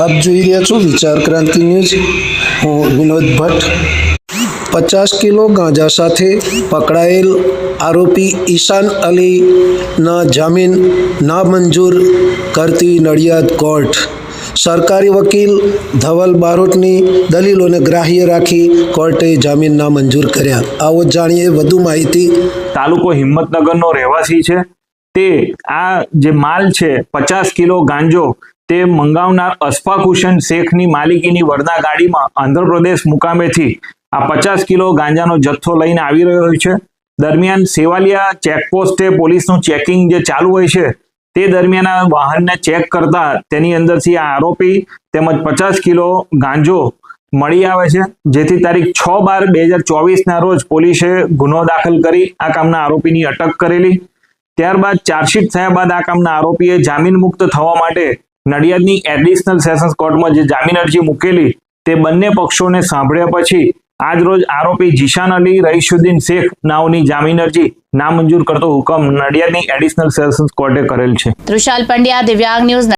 આપ જોઈ રહ્યા છો વિચાર ક્રાંતિ ન્યૂઝ. હું વિનોદ ભટ્ટ. પચાસ કિલો ગાંજા સાથે પકડાયેલ આરોપી ઈશાન અલીના જામીન નામંજૂર કરતી નડિયાદ કોર્ટ. સરકારી વકીલ ધવલ બારોટની દલીલોને ગ્રાહ્ય રાખી કોર્ટે જામીન નામંજૂર કર્યા. આવો જાણીએ વધુ માહિતી. તાલુકો હિંમતનગરનો રહેવાસી છે. તે આ જે માલ છે, પચાસ કિલો ગાંજો તે મંગાવનાર અશફાક હુસેન શેખની માલિકીની વરદા ગાડીમાં આંધ્રપ્રદેશ મુકામેથી આ પચાસ કિલો ગાંજાનો જથ્થો લઈને આવી રહ્યો છે. દરમિયાન સેવાલિયા ચેકપોસ્ટે પોલીસનું ચેકિંગ જે ચાલુ હોય છે, તે દરમિયાન આ વાહનને ચેક કરતા તેની અંદરથી આ આરોપી તેમજ પચાસ કિલો ગાંજો મળી આવે છે. જેથી તારીખ છ બાર બે હજાર ચોવીસના રોજ પોલીસે ગુનો દાખલ કરી આ કામના આરોપીની અટક કરેલી. ત્યારબાદ ચાર્જશીટ થયા બાદ આ કામના આરોપીએ જામીન મુક્ત થવા માટે નડિયાદની એડિશનલ સેશન્સ કોર્ટમાં જે જામીન અરજી મૂકેલી, તે બંને પક્ષોને સાંભળ્યા પછી આજ રોજ આરોપી જીશાન અલી, રહીશુદ્દીન શેખ નાઓની જામીન અરજી નામંજૂર કરતો હુકમ નડિયાદની એડિશનલ સેશન્સ કોર્ટે કરેલ છે. તૃષાલ પંડ્યા, દિવ્યાંગ ન્યૂઝ